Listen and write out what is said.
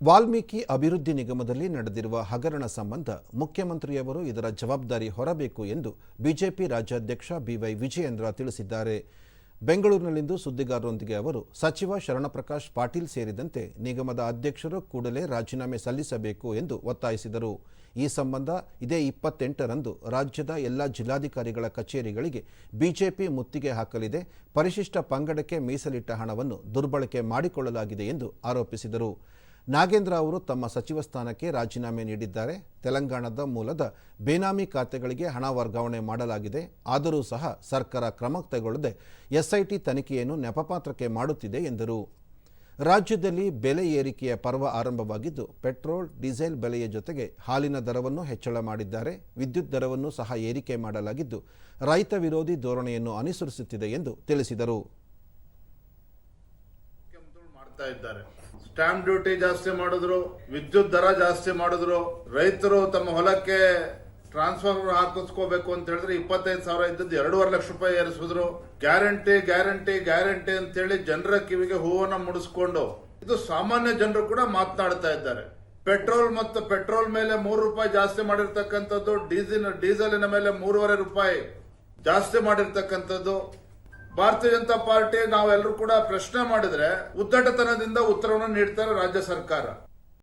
ವಾಲ್ಮೀಕಿ ಅಭಿವೃದ್ಧಿ ನಿಗಮದಲ್ಲಿ ನಡೆದಿರುವ ಹಗರಣ ಸಂಬಂಧ ಮುಖ್ಯಮಂತ್ರಿಯವರು ಇದರ ಜವಾಬ್ದಾರಿ ಹೊರಬೇಕು ಎಂದು ಬಿಜೆಪಿ ರಾಜ್ಯಾಧ್ಯಕ್ಷ ಬಿವೈ ವಿಜಯೇಂದ್ರ ತಿಳಿಸಿದ್ದಾರೆ. ಬೆಂಗಳೂರಿನಲ್ಲಿಂದು ಸುದ್ದಿಗಾರರೊಂದಿಗೆ ಅವರು ಸಚಿವ ಶರಣಪ್ರಕಾಶ್ ಪಾಟೀಲ್ ಸೇರಿದಂತೆ ನಿಗಮದ ಅಧ್ಯಕ್ಷರು ಕೂಡಲೇ ರಾಜೀನಾಮೆ ಸಲ್ಲಿಸಬೇಕು ಎಂದು ಒತ್ತಾಯಿಸಿದರು. ಈ ಸಂಬಂಧ ಇದೇ ಇಪ್ಪತ್ತೆಂಟರಂದು ರಾಜ್ಯದ ಎಲ್ಲ ಜಿಲ್ಲಾಧಿಕಾರಿಗಳ ಕಚೇರಿಗಳಿಗೆ ಬಿಜೆಪಿ ಮುತ್ತಿಗೆ ಹಾಕಲಿದೆ. ಪರಿಶಿಷ್ಟ ಪಂಗಡಕ್ಕೆ ಮೀಸಲಿಟ್ಟ ಹಣವನ್ನು ದುರ್ಬಳಕೆ ಮಾಡಿಕೊಳ್ಳಲಾಗಿದೆ ಎಂದು ಆರೋಪಿಸಿದರು. ನಾಗೇಂದ್ರ ಅವರು ತಮ್ಮ ಸಚಿವ ಸ್ಥಾನಕ್ಕೆ ರಾಜೀನಾಮೆ ನೀಡಿದ್ದಾರೆ. ತೆಲಂಗಾಣದ ಮೂಲದ ಬೇನಾಮಿ ಖಾತೆಗಳಿಗೆ ಹಣ ವರ್ಗಾವಣೆ ಮಾಡಲಾಗಿದೆ. ಆದರೂ ಸಹ ಸರ್ಕಾರ ಕ್ರಮ ಕೈಗೊಳ್ಳದೆ ಎಸ್ಐಟಿ ತನಿಖೆಯನ್ನು ನೆಪಪಾತ್ರಕ್ಕೆ ಮಾಡುತ್ತಿದೆ ಎಂದರು. ರಾಜ್ಯದಲ್ಲಿ ಬೆಲೆ ಏರಿಕೆಯ ಪರ್ವ ಆರಂಭವಾಗಿದ್ದು, ಪೆಟ್ರೋಲ್, ಡೀಸೆಲ್ ಬೆಲೆಯ ಜೊತೆಗೆ ಹಾಲಿನ ದರವನ್ನು ಹೆಚ್ಚಳ ಮಾಡಿದ್ದಾರೆ. ವಿದ್ಯುತ್ ದರವನ್ನು ಸಹ ಏರಿಕೆ ಮಾಡಲಾಗಿದ್ದು, ರೈತ ವಿರೋಧಿ ಧೋರಣೆಯನ್ನು ಅನುಸರಿಸುತ್ತಿದೆ ಎಂದು ತಿಳಿಸಿದರು. ಮಾಡ್ತಾ ಇದ್ದಾರೆ. ಸ್ಟಾಂಪ್ ಡ್ಯೂಟಿ ಜಾಸ್ತಿ ಮಾಡಿದ್ರು, ವಿದ್ಯುತ್ ದರ ಜಾಸ್ತಿ ಮಾಡಿದ್ರು, ರೈತರು ತಮ್ಮ ಹೊಲಕ್ಕೆ ಟ್ರಾನ್ಸ್ಫರ್ ಹಾಕಿಸ್ಕೋಬೇಕು ಅಂತ ಹೇಳಿದ್ರೆ ಇಪ್ಪತ್ತೈದು ಸಾವಿರ ಇದ್ದದ್ದು ಎರಡೂವರೆ ಲಕ್ಷ ರೂಪಾಯಿ ಏರಿಸಿದ್ರು. ಗ್ಯಾರಂಟಿ ಗ್ಯಾರಂಟಿ ಗ್ಯಾರಂಟಿ ಅಂತೇಳಿ ಜನರ ಕಿವಿಗೆ ಹೂವನ್ನ ಮುಡಿಸ್ಕೊಂಡು ಇದು ಸಾಮಾನ್ಯ ಜನರು ಕೂಡ ಮಾತನಾಡ್ತಾ ಇದ್ದಾರೆ. ಪೆಟ್ರೋಲ್ ಮತ್ತು ಪೆಟ್ರೋಲ್ ಮೇಲೆ ಮೂರು ರೂಪಾಯಿ ಜಾಸ್ತಿ ಮಾಡಿರ್ತಕ್ಕಂಥದ್ದು ಡೀಸೆಲ್ ಡೀಸೆಲಿನ ಮೇಲೆ ಮೂರುವರೆ ರೂಪಾಯಿ ಜಾಸ್ತಿ ಮಾಡಿರ್ತಕ್ಕಂಥದ್ದು. ಭಾರತೀಯ ಜನತಾ ಪಾರ್ಟಿ ನಾವೆಲ್ಲರೂ ಕೂಡ ಪ್ರಶ್ನೆ ಮಾಡಿದ್ರೆ ಉದ್ದಟತನದಿಂದ ಉತ್ತರವನ್ನು ನೀಡ್ತಾರೆ ರಾಜ್ಯ ಸರ್ಕಾರ.